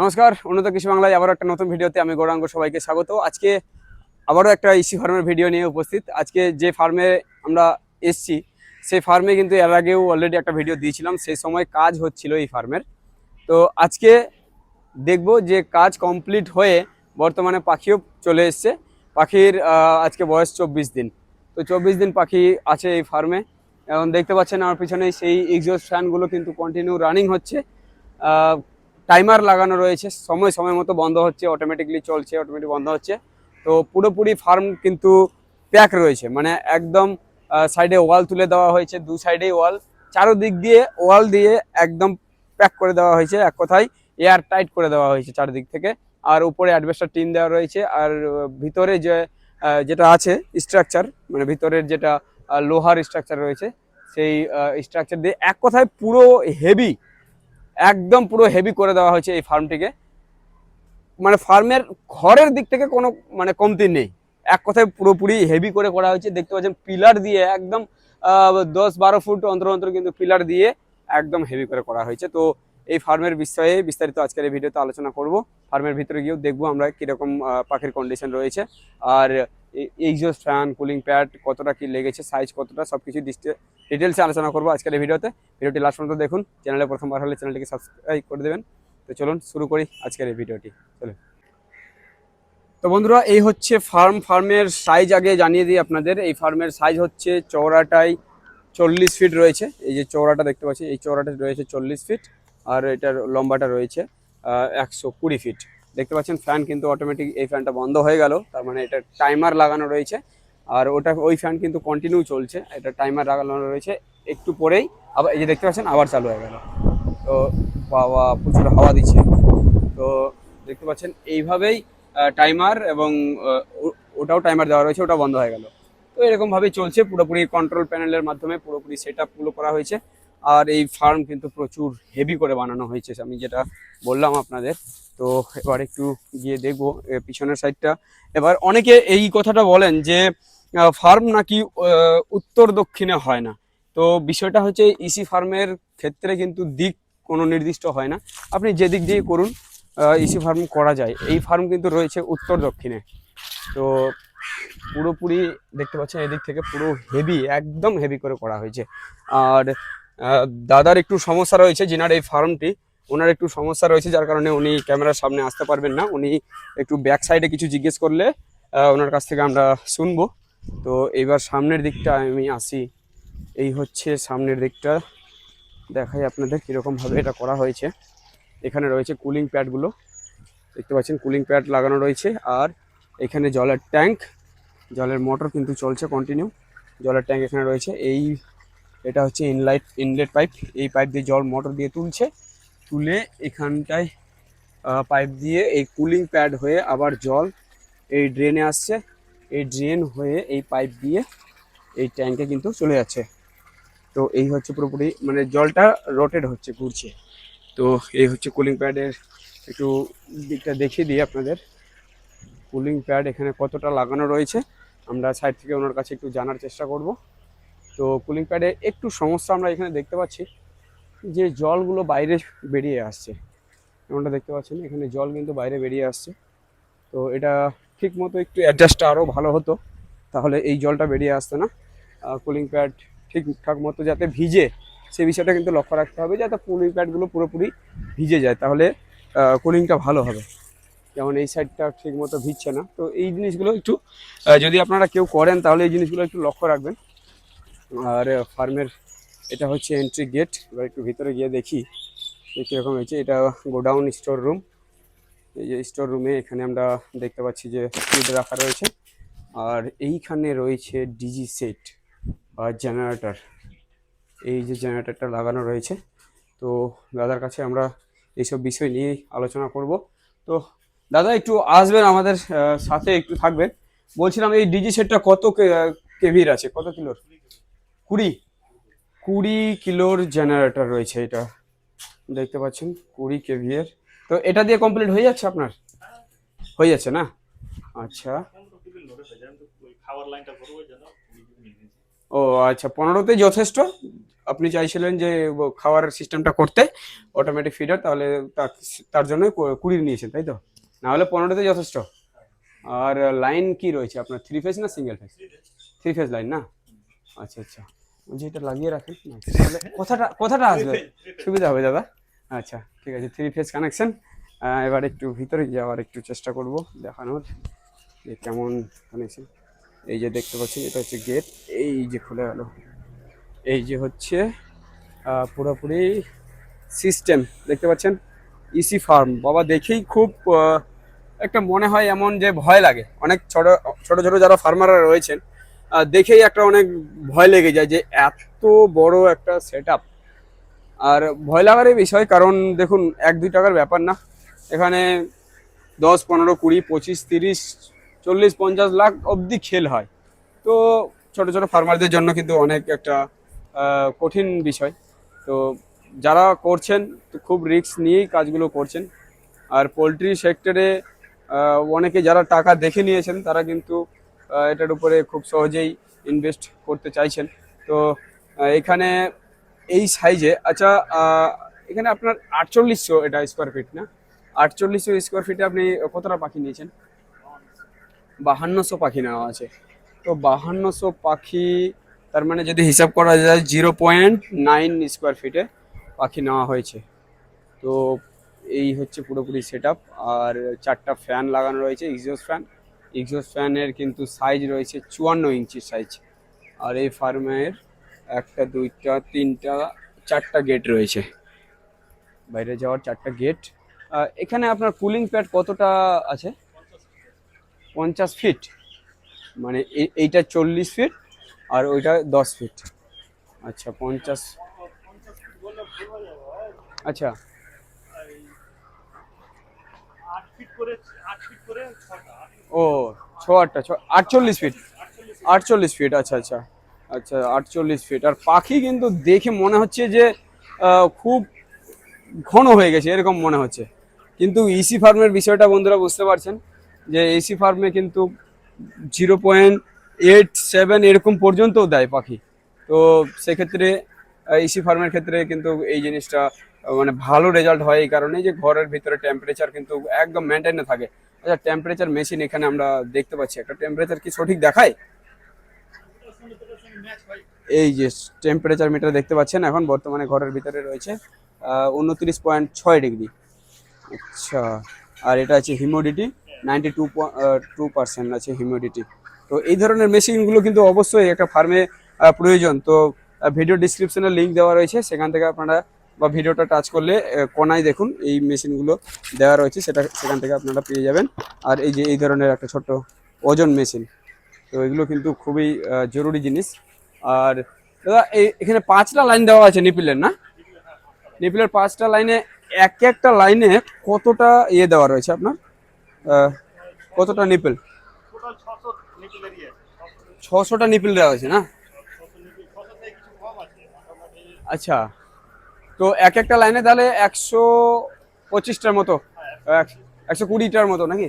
নমস্কার, উন্নত কৃষি বাংলায় আবারও একটা নতুন ভিডিওতে আমি গৌরাঙ্গ সবাইকে স্বাগত। আজকে আবারও একটা ইসি ফার্মের ভিডিও নিয়ে উপস্থিত। আজকে যে ফার্মে আমরা এসছি, সেই ফার্মে কিন্তু এর আগেও অলরেডি একটা ভিডিও দিয়েছিলাম, সেই সময় কাজ হচ্ছিল এই ফার্মের। তো আজকে দেখব যে কাজ কমপ্লিট হয়ে বর্তমানে পাখিও চলে এসছে। পাখির আজকে বয়স চব্বিশ দিন। তো চব্বিশ দিন পাখি আছে এই ফার্মে। এখন দেখতে পাচ্ছেন আমার পিছনে সেই এক্সস্ট ফ্যানগুলো কিন্তু কন্টিনিউ রানিং হচ্ছে। টাইমার লাগানো রয়েছে, সময় সময় মতো বন্ধ হচ্ছে অটোমেটিকলি চলছে অটোমেটিক বন্ধ হচ্ছে। তো পুরোপুরি ফার্ম কিন্তু প্যাক রয়েছে মানে একদম সাইডে ওয়াল তুলে দেওয়া হয়েছে, দু সাইডেই ওয়াল চারোদিক দিয়ে ওয়াল দিয়ে একদম প্যাক করে দেওয়া হয়েছে, এক কথায় এয়ার টাইট করে দেওয়া হয়েছে চারদিক থেকে। আর উপরে অ্যাডভেস্টার টিন দেওয়া রয়েছে, আর ভিতরে যে যেটা আছে স্ট্রাকচার মানে ভিতরের যেটা লোহার স্ট্রাকচার রয়েছে, সেই স্ট্রাকচার দিয়ে এক কথায় পুরো হেভি একদম পুরো হেভি করে দেওয়া হয়েছে এই ফার্মটিকে। মানে ফার্মের ঘরের দিক থেকে কোনো মানে কমতি নেই। এক কথায় পুরোপুরি হেভি করে করা হয়েছে। দেখতে পাচ্ছেন পিলার দিয়ে একদম দশ বারো ফুট অন্তর অন্তর কিন্তু পিলার দিয়ে একদম হেভি করে করা হয়েছে। তো এই ফার্মের বিষয়ে বিস্তারিত আজকের এই ভিডিওতে আলোচনা করব। ফার্মের ভিতরে গিয়েও দেখব আমরা কীরকম পাখির কন্ডিশন রয়েছে। আর এইচজস্ট ফ্যান কুলিং প্যাড কতটা কি লেগেছে সাইজ কতটা সব কিছু ডিটেলসে আলোচনা করব আজকের এই ভিডিওতে। ভিডিওটি লাস্ট পর্যন্ত দেখুন। চ্যানেলে প্রথমবার হলে চ্যানেলটিকে সাবস্ক্রাইব করে দেবেন। তো চলুন শুরু করি আজকের এই ভিডিওটি। চলুন। তো বন্ধুরা, এই হচ্ছে ফার্ম। ফার্মের সাইজ আগে জানিয়ে দিই আপনাদের। এই ফার্মের সাইজ হচ্ছে চৌড়াটাই চল্লিশ ফিট রয়েছে। এই যে চৌড়াটা দেখতে পাচ্ছি এই চৌড়াটা রয়েছে চল্লিশ ফিট আর এটার লম্বাটা রয়েছে একশো কুড়ি ফিট দেখতে পাচ্ছেন ফ্যান কিন্তু অটোমেটিক এই ফ্যানটা বন্ধ হয়ে গেল, তার মানে এটা টাইমার লাগানো রয়েছে। আর ওটা, ওই ফ্যান কিন্তু কন্টিনিউ চলছে, এটা টাইমার লাগানো রয়েছে একটু পরেই। আবার এই যে দেখতে পাচ্ছেন, আবার চালু হয়ে গেল। তো বাবা প্রচুর হাওয়া দিচ্ছে। তো দেখতে পাচ্ছেন, এইভাবেই টাইমার এবং ওটাও টাইমার দেওয়া রয়েছে ওটা বন্ধ হয়ে গেল। তো এরকম ভাবেই চলছে, পুরোপুরি কন্ট্রোল প্যানেলের মাধ্যমে পুরোপুরি সেট আপগুলো করা হয়েছে। আর এই ফার্ম কিন্তু প্রচুর হেভি করে বানানো হয়েছে, আমি যেটা বললাম আপনাদের। তো এবার একটু গিয়ে দেখব পিছনের সাইডটা এবার অনেকে এই কথাটা বলেন যে ফার্ম নাকি উত্তর দক্ষিণে হয় না। তো বিষয়টা হচ্ছে ইসি ফার্মের ক্ষেত্রে কিন্তু দিক কোনো নির্দিষ্ট হয় না। আপনি যে দিক দিয়ে করুন ইসি ফার্ম করা যায়। এই ফার্ম কিন্তু রয়েছে উত্তর দক্ষিণে। তো পুরোপুরি দেখতে পাচ্ছেন, এদিক থেকে পুরো হেভি একদম হেভি করে করা হয়েছে। আর দাদার একটু সমস্যা রয়েছে যিনার এই ফার্মটি, ওনার একটু সমস্যা রয়েছে, যার কারণে উনি ক্যামেরার সামনে আসতে পারবেন না। উনি একটু ব্যাক সাইডে কিছু জিজ্ঞেস করলে ওনার কাছ থেকে আমরা শুনব। তো এবার সামনের দিকটা আমি আসি। এই হচ্ছে সামনের দিকটা। দেখাই আপনাদের কীরকমভাবে এটা করা হয়েছে। এখানে রয়েছে কুলিং প্যাডগুলো দেখতে পাচ্ছেন কুলিং প্যাড লাগানো রয়েছে। আর এখানে জলের ট্যাঙ্ক জলের মোটর কিন্তু চলছে কন্টিনিউ জলের ট্যাঙ্ক এখানে রয়েছে। এই এটা হচ্ছে ইনলাইট ইনলেট পাইপ এই পাইপ দিয়ে জল মোটর দিয়ে তুলছে। তুলে এখানটায় পাইপ দিয়ে এই কুলিং প্যাড হয়ে আবার জল এই ড্রেনে আসছে। এই ড্রেন হয়ে এই পাইপ দিয়ে এই ট্যাঙ্কে কিন্তু চলে যাচ্ছে। তো এই হচ্ছে পুরোপুরি মানে জলটা রোটেড হচ্ছে, ঘুরছে। তো এই হচ্ছে কুলিং প্যাডের একটু দিকটা দেখিয়ে দিই আপনাদের। কুলিং প্যাড এখানে কতটা লাগানো রয়েছে, আমরা সাইড থেকে ওনার কাছে একটু জানার চেষ্টা করব। তো কুলিং প্যাডে একটু সমস্যা আমরা এখানে দেখতে পাচ্ছি যে জলগুলো বাইরে বেরিয়ে আসছে। এমনটা দেখতে পাচ্ছেন, এখানে জল কিন্তু বাইরে বেরিয়ে আসছে। তো এটা ঠিক মতো একটু অ্যাডজাস্টটা আরও ভালো হতো, তাহলে এই জলটা বেরিয়ে আসতো না। কুলিং প্যাড ঠিকঠাক মতো যাতে ভিজে সেই বিষয়টা কিন্তু লক্ষ্য রাখতে হবে, যাতে কুলিং প্যাডগুলো পুরোপুরি ভিজে যায়, তাহলে কুলিংটা ভালো হবে। যেমন এই সাইডটা ঠিক মতো ভিজছে না। তো এই জিনিসগুলো একটু যদি আপনারা কেউ করেন, তাহলে এই জিনিসগুলো একটু লক্ষ্য রাখবেন। আর ফার্মের এটা হচ্ছে এন্ট্রি গেট এবার একটু ভিতরে গিয়ে দেখি যে কীরকম হয়েছে। এটা গোডাউন স্টোর রুম এই যে স্টোর রুমে এখানে আমরা দেখতে পাচ্ছি যে ফিড রাখা রয়েছে। আর এইখানে রয়েছে ডিজি সেট আর জেনারেটর এই যে জেনারেটরটা লাগানো রয়েছে। তো দাদার কাছে আমরা এইসব বিষয় নিয়ে আলোচনা করব। তো দাদা, একটু আসবেন আমাদের সাথে একটু থাকবেন। বলছিলাম এই ডিজি সেটটা কত কেভির আছে? কত কিলোর? কুড়ি। কুড়ি কিলোর জেনারেটর রয়েছে এটা। দেখতে পাচ্ছেন, কুড়ি কেভিএর তো এটা দিয়ে কমপ্লিট হয়ে যাচ্ছে আপনার? হয়ে যাচ্ছে না? আচ্ছা। ও আচ্ছা পনেরোতে যথেষ্ট। আপনি চাইছিলেন যে খাওয়ার সিস্টেমটা করতে অটোমেটিক ফিডার তাহলে তার জন্য কুড়ি নিয়েছেন, তাই তো? না হলে পনেরোতে যথেষ্ট। আর লাইন কি রয়েছে আপনার? থ্রি ফেজ না single phase three phase line না? আচ্ছা আচ্ছা। এটা লাগিয়ে রাখেন তাহলে কথাটা কথাটা আসবে। সুবিধা হবে দাদা। আচ্ছা ঠিক আছে থ্রি ফেজ কানেকশন এবার একটু ভিতরে যাওয়ার একটু চেষ্টা করব দেখানোর যে কেমন কানেকশন এই যে দেখতে পাচ্ছেন এটা হচ্ছে গেট এই যে খুলে গেল। এই যে হচ্ছে পুরোপুরি সিস্টেম দেখতে পাচ্ছেন? ইসি ফার্ম বাবা দেখেই খুব একটা মনে হয় এমন যে ভয় লাগে। অনেক ছোট ছোট ছোট যারা ফার্মাররা রয়েছেন দেখেই একটা অনেক ভয় লেগে যায় যে এত বড় একটা সেট আর ভয় লাগারই বিষয়, কারণ দেখুন, এক দুই টাকার ব্যাপার না। এখানে দশ, পনেরো, কুড়ি, পঁচিশ, তিরিশ, চল্লিশ, পঞ্চাশ লাখ অবধি খেল হয়। তো ছোট ছোট ফার্মারদের জন্য কিন্তু অনেক একটা কঠিন বিষয়। তো যারা করছেন, তো খুব রিস্ক নিয়েই কাজগুলো করছেন। আর পোলট্রি সেক্টরে অনেকে যারা টাকা দেখে নিয়েছেন, তারা কিন্তু এটার উপরে খুব সহজেই ইনভেস্ট করতে চাইছেন। তো এখানে এই সাইজে আচ্ছা এখানে আপনার আটচল্লিশশো এটা স্কোয়ার ফিট না? আটচল্লিশশো স্কোয়ার ফিটে আপনি কতটা পাখি নিয়েছেন? বাহান্নশো পাখি নেওয়া আছে। তো বাহান্নশো পাখি, তার মানে যদি হিসাব করা যায় জিরো পয়েন্ট নাইন স্কোয়ার ফিটে পাখি নেওয়া হয়েছে। তো, এই হচ্ছে পুরোপুরি সেট আর চারটা ফ্যান লাগানো রয়েছে এক্সজস্ট ফ্যান এক্সজস্ট ফ্যানের কিন্তু সাইজ রয়েছে চুয়ান্ন ইঞ্চির সাইজ। আর এই ফার্মের একটা, দুইটা, তিনটা, চারটা গেট রয়েছে। বাইরে যাওয়ার চারটা গেট। এখানে আপনার কুলিং প্যাড কতটা আছে? পঞ্চাশ ফিট। মানে এইটা চল্লিশ ফিট আর ওইটা দশ ফিট। আচ্ছা পঞ্চাশ। আচ্ছা। আট ফিট করে, আট ফিট করে ও, ছ আটটা, ছ, আটচল্লিশ ফিট আটচল্লিশ ফিট আচ্ছা আচ্ছা। আচ্ছা আটচল্লিশ ফিট আর পাখি কিন্তু দেখে মনে হচ্ছে যে খুব ঘন হয়ে গেছে, এরকম মনে হচ্ছে। কিন্তু ইসি ফার্মের বিষয়টা বন্ধুরা বুঝতে পারছেন যে এসি ফার্মে কিন্তু জিরো পয়েন্ট এইট সেভেন এরকম পর্যন্তও দেয় পাখি। তো সেক্ষেত্রে ইসি ফার্মের ক্ষেত্রে কিন্তু এই জিনিসটা মানে ভালো রেজাল্ট হয় এই কারণে যে, ঘরের ভিতরে টেম্পারেচার কিন্তু একদম মেনটেনে থাকে। আচ্ছা টেম্পারেচার মেশিন এখানে আমরা দেখতে পাচ্ছি। একটা টেম্পারেচার কি সঠিক দেখায়? এই যে টেম্পারেচার মিটার দেখতে পাচ্ছেন, এখন বর্তমানে ঘরের ভিতরে রয়েছে উনত্রিশ পয়েন্ট ছয় ডিগ্রি। আচ্ছা আর এটা আছে humidity ninety two two percent আছে হিউমিডিটি তো এই ধরনের মেশিনগুলো কিন্তু অবশ্যই একটা ফার্মে প্রয়োজন। তো ভিডিও ডিসক্রিপশনে লিঙ্ক দেওয়া রয়েছে, সেখান থেকে আপনারা বা ভিডিওটা টাচ করলে কোনায় দেখুন, এই মেশিনগুলো দেওয়া রয়েছে, সেটা, সেখান থেকে আপনারা পেয়ে যাবেন। আর এই যে, এই ধরনের একটা ছোট্ট ওজন মেশিন তো এগুলো কিন্তু খুবই জরুরি জিনিস। আর, দাদা, এই, এখানে পাঁচটা লাইন দেওয়া আছে নিপিলের, না? নিপিলের পাঁচটা লাইনে এক একটা লাইনে কতটা ইয়ে দেওয়া রয়েছে আপনার? কতটা নিপিল? ছশোটা নিপিল দেওয়া হয়েছে, না? আচ্ছা। তো এক একটা লাইনে তাহলে একশো পঁচিশটার মতো এক- একশো কুড়িটার মতো নাকি?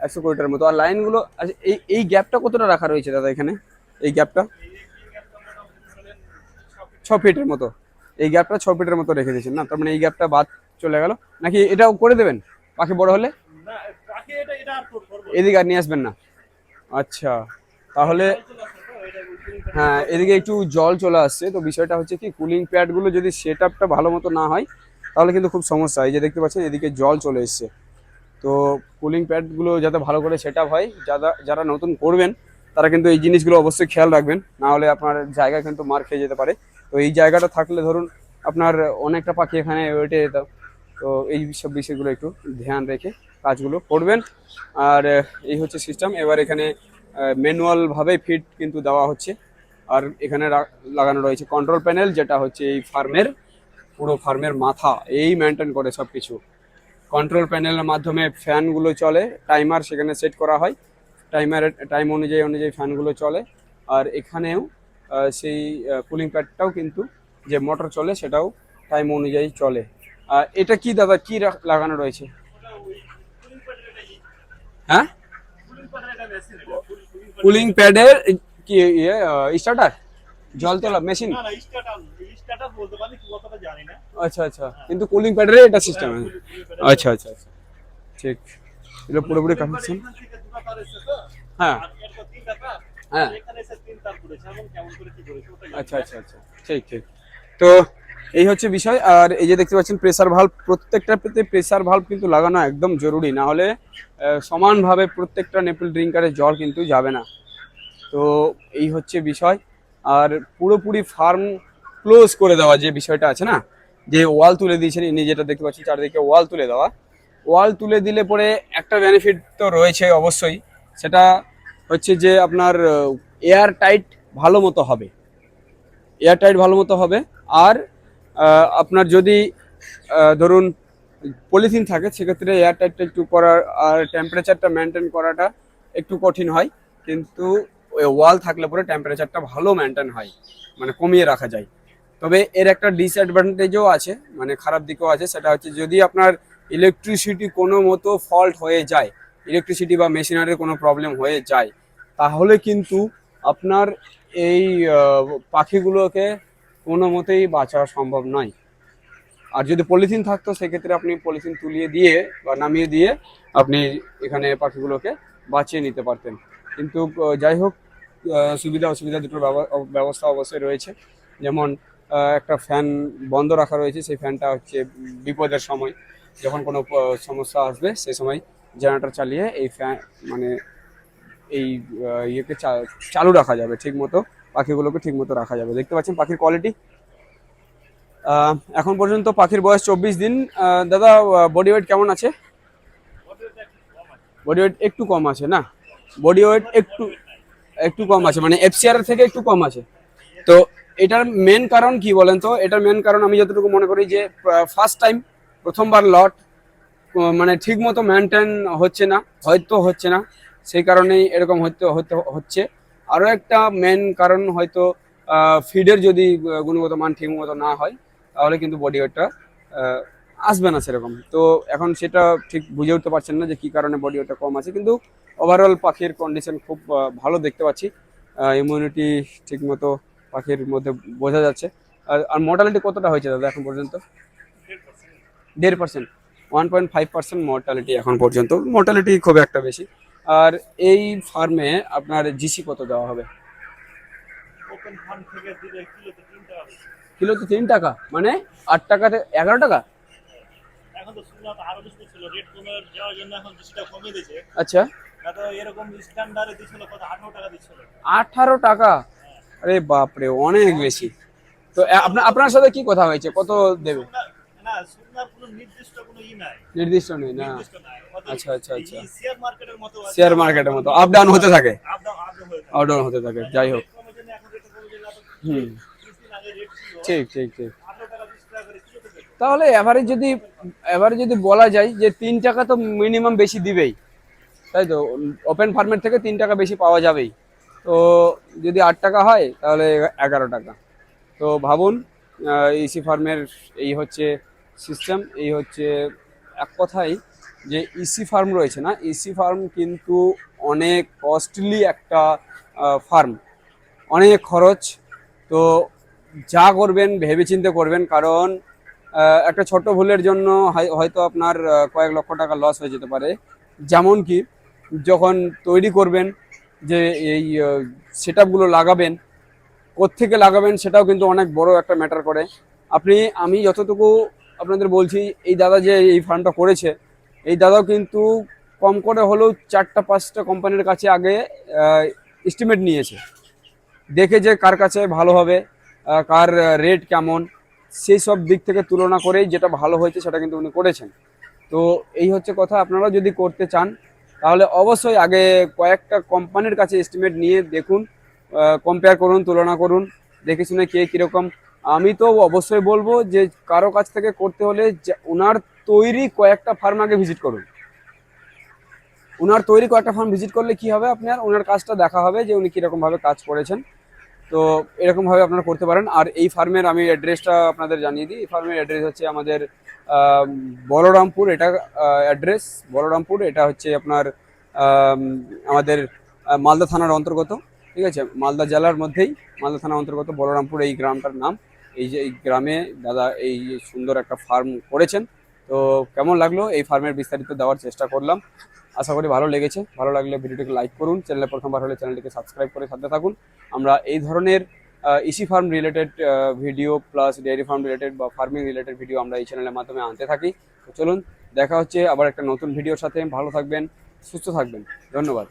একশো কুড়িটার মতো। আর লাইনগুলো আচ্ছা এই এই গ্যাপটা কতটা রাখা রয়েছে দাদা এখানে? এই গ্যাপটা? ছ ফিটের মতো। এই গ্যাপটা ছ ফিটের মতো রেখে দিয়েছেন না? তার মানে এই গ্যাপটা বাদ চলে গেল। নাকি এটাও করে দেবেন? পাখি বড় হলে? এদিকে আর নিয়ে আসবেন না? আচ্ছা তাহলে হ্যাঁ এদিকে একটু জল চলে আসছে, তো বিষয়টা হচ্ছে কি কুলিং প্যাডগুলো যদি সেট আপটা ভালো মতো না হয়, তাহলে কিন্তু খুব সমস্যা। এই যে দেখতে পাচ্ছেন, এদিকে জল চলে এসছে। তো কুলিং প্যাডগুলো যাতে ভালো করে সেট হয় যারা যারা নতুন করবেন, তারা কিন্তু এই জিনিসগুলো অবশ্যই খেয়াল রাখবেন। না হলে আপনার জায়গা কিন্তু মার খেয়ে যেতে পারে। তো এই জায়গাটা থাকলে ধরুন, আপনার অনেকটা পাখি এখানে ওয়েটে যেত। তো এই সব বিষয়গুলো একটু ধ্যান রেখে কাজগুলো করবেন। আর, এই হচ্ছে সিস্টেম এবার এখানে ম্যানুয়াল ভাবে ফিড কিন্তু দেওয়া হচ্ছে। আর এখানে লাগানো রয়েছে কন্ট্রোল প্যানেল যেটা হচ্ছে এই ফার্মের পুরো ফার্মের মাথা, এই মেনটেন করে সব কিছু কন্ট্রোল প্যানেলের মাধ্যমে ফ্যানগুলো চলে টাইমার সেখানে সেট করা হয়। টাইমারের টাইম অনুযায়ী অনুযায়ী ফ্যানগুলো চলে। আর এখানেও সেই কুলিং প্যাডটাও কিন্তু যে মোটর চলে, সেটাও টাইম অনুযায়ী চলে। আর এটা কি দাদা, কি লাগানো রয়েছে? হ্যাঁ? কুলিং প্যাডের কি ইয়ে স্টার্টার জল তোলা মেশিন না না স্টার্টার স্টার্টার বলতে পারি কি কথাটা জানি না। আচ্ছা আচ্ছা। কিন্তু কুলিং প্যাডের এটা সিস্টেম আছে। আচ্ছা আচ্ছা আচ্ছা। ঠিক। এটা পুরোপুরি কানেকশন হ্যাঁ। হ্যাঁ। আচ্ছা আচ্ছা আচ্ছা। ঠিক ঠিক। তো এই হচ্ছে বিষয়। আর এই যে দেখতে পাচ্ছেন প্রেসার ভাল্ব প্রত্যেকটাতে প্রেসার ভাল্ব কিন্তু লাগানো একদম জরুরি। না হলে সমানভাবে প্রত্যেকটা নেপল ড্রিঙ্কারে জল কিন্তু যাবে না। তো এই হচ্ছে বিষয়। আর পুরোপুরি ফার্ম ক্লোজ করে দেওয়া যে বিষয়টা আছে না, যে ওয়াল তুলে দিয়েছেন ইনি যেটা দেখতে পাচ্ছেন, চারদিকে ওয়াল তুলে দেওয়া। ওয়াল তুলে দিলে পরে একটা বেনিফিট তো রয়েছে অবশ্যই। সেটা হচ্ছে যে আপনার এয়ার টাইট ভালো মতো হবে। এয়ার টাইট ভালো মতো হবে। আর আপনার যদি ধরুন, পলিথিন থাকে, সেক্ষেত্রে এয়ারটাইটটা একটু করার, আর টেম্পারেচারটা মেনটেন করাটা একটু কঠিন হয়। কিন্তু ওই ওয়াল থাকলে পরে টেম্পারেচারটা ভালো মেনটেন হয় মানে কমিয়ে রাখা যায়। তবে এর একটা ডিসঅ্যাডভান্টেজও আছে মানে খারাপ দিকও আছে, সেটা হচ্ছে যদি আপনার ইলেকট্রিসিটি কোনো মতো ফল্ট হয়ে যায় ইলেকট্রিসিটি বা মেশিনারির কোনো প্রবলেম হয়ে যায়, তাহলে কিন্তু আপনার এই পাখিগুলোকে কোনো মতেই বাঁচা সম্ভব নয়। আর যদি পলিথিন থাকতো, সেক্ষেত্রে আপনি পলিথিন তুলিয়ে দিয়ে বা নামিয়ে দিয়ে আপনি এখানে পাখিগুলোকে বাঁচিয়ে নিতে পারতেন। কিন্তু যাই হোক সুবিধা অসুবিধা দুটোর ব্যব- ব্যবস্থা অবশ্যই রয়েছে। যেমন একটা ফ্যান বন্ধ রাখা রয়েছে, সেই ফ্যানটা হচ্ছে বিপদের সময়। যখন কোনো সমস্যা আসবে সেই সময় জেনারেটর চালিয়ে এই ফ্যান মানে এই ইয়েকে চালু রাখা যাবে ঠিক মতো পাখিগুলোকে ঠিক মতো রাখা যাবে। দেখতে পাচ্ছেন পাখির কোয়ালিটি এখন পর্যন্ত পাখির বয়স চব্বিশ দিন। দাদা বডি ওয়েট কেমন আছে? বডি ওয়েট একটু কম আছে না? বডি ওয়েট একটু একটু কম আছে। মানে এফসিআর থেকে একটু কম আছে। তো এটার মেন কারণ কি বলেন তো? এটার মেন কারণ আমি যতটুকু মনে করি যে ফার্স্ট টাইম প্রথমবার লট মানে ঠিক মতো মেনটেন হচ্ছে না, হয়তো হচ্ছে না। সেই কারণেই এরকম হতে হতে হচ্ছে। আরও একটা মেন কারণ হয়তো ফিডের যদি গুণগত মান ঠিক মতো না হয়, তাহলে কিন্তু বডি ওয়েটটা আসবে না সেরকম। তো এখন সেটা ঠিক বুঝে উঠতে পারছেন না যে কি কারণে বডি ওয়েটটা কম আছে। কিন্তু ওভারঅল পাখির কন্ডিশন খুব ভালো দেখতে পাচ্ছি। ইমিউনিটি ঠিক মতো পাখির মধ্যে বোঝা যাচ্ছে। আর মর্টালিটি কতটা হয়েছে দাদা এখন পর্যন্ত? দেড় percent one point five percent mortality এখন পর্যন্ত। মর্টালিটি খুব একটা বেশি। আর এই ফার্মে আপনার জিসি কত দেওয়া হবে? দিলে কিলোতে তিন টাকা মানে আট টাকাতে এগারো টাকা? তো আচ্ছা। তো আঠারো টাকা টাকা? আরে বাপরে অনেক বেশি। তো আপনার সাথে কি কথা হয়েছে? কত দেবে? কোনো নির্দিষ্ট কোনো ই নাই। নির্দিষ্ট নেই না। আচ্ছা, আচ্ছা, আচ্ছা। শেয়ার মার্কেটের মতো শেয়ার মার্কেটের মতো। আপ ডাউন হতে থাকে। আপ ডাউন আপ হতে থাকে যাই হোক। হুম। ঠিক ঠিক ঠিক। তাহলে এভারেজ যদি এভারেজ যদি বলা যায় যে তিন টাকা তো মিনিমাম বেশি দিবেই। তাই তো? ওপেন ফার্মের থেকে তিন টাকা বেশি পাওয়া যাবেই। তো যদি আট টাকা হয় তাহলে এগারো টাকা। তো ভাবুন ইসি ফার্মের এই হচ্ছে সিস্টেম এই হচ্ছে এক কথাই যে ইসি ফার্ম রয়েছে না? ইসি ফার্ম কিন্তু অনেক কস্টলি একটা ফার্ম অনেক খরচ। তো যা করবেন, ভেবেচিন্তে করবেন, কারণ একটা ছোট ভুলের জন্য হয়- হয়তো আপনার কয়েক লক্ষ টাকা লস হয়ে যেতে পারে। যেমন কি, যখন তৈরি করবেন যে এই সেট লাগাবেন, কোত্থেকে লাগাবেন সেটাও কিন্তু অনেক বড় একটা ম্যাটার করে। আপনি, আমি যতটুকু আপনাদের বলছি, এই দাদা যে এই ফার্মটা করেছে, এই দাদাও কিন্তু কম করে হলেও চারটা, পাঁচটা কোম্পানির কাছে আগে এস্টিমেট নিয়েছে। দেখে যে কার কাছে ভালো হবে কার রেট কেমন, সেই সব দিক থেকে তুলনা করেই যেটা ভালো হয়েছে সেটা কিন্তু উনি করেছেন। তো এই হচ্ছে কথা আপনারা যদি করতে চান, তাহলে অবশ্যই আগে কয়েকটা কোম্পানির কাছে এস্টিমেট নিয়ে দেখুন কম্পেয়ার করুন, তুলনা করুন, দেখে শুনে কে কীরকম আমি তো অবশ্যই বলব যে কারও কাছ থেকে করতে হলে ওনার তৈরি কয়েকটা ফার্ম আগে ভিজিট করুন। ওনার তৈরি কয়েকটা ফার্ম ভিজিট করলে কি হবে আপনার? ওনার কাজটা দেখা হবে যে উনি কীরকমভাবে কাজ করেছেন। তো এরকমভাবে আপনারা করতে পারেন। আর এই ফার্মের আমি অ্যাড্রেসটা আপনাদের জানিয়ে দিই। এই ফার্মের অ্যাড্রেস হচ্ছে আমাদের বলরামপুর। এটা অ্যাড্রেস বলরামপুর। এটা হচ্ছে আপনার আমাদের মালদা থানার অন্তর্গত। ঠিক আছে? মালদা জেলার মধ্যেই মালদা থানার অন্তর্গত বলরামপুর এই গ্রামটার নাম। এই যে এই গ্রামে দাদা এই সুন্দর একটা ফার্ম করেছেন। তো কেমন লাগল? এই ফার্মের বিস্তারিত দেওয়ার চেষ্টা করলাম। আশা করি ভালো লেগেছে। ভালো লাগলে ভিডিওটিকে লাইক করুন। চ্যানেলে প্রথমবার হলে চ্যানেলটিকে সাবস্ক্রাইব করে সাথে থাকুন। আমরা এই ধরনের EC farm related video plus dairy farm related বা ফার্মিং রিলেটেড ভিডিও আমরা এই চ্যানেলের মাধ্যমে আনতে থাকি। তো চলুন, দেখা হচ্ছে আবার একটা নতুন ভিডিওর সাথে। ভালো থাকবেন, সুস্থ থাকবেন। ধন্যবাদ।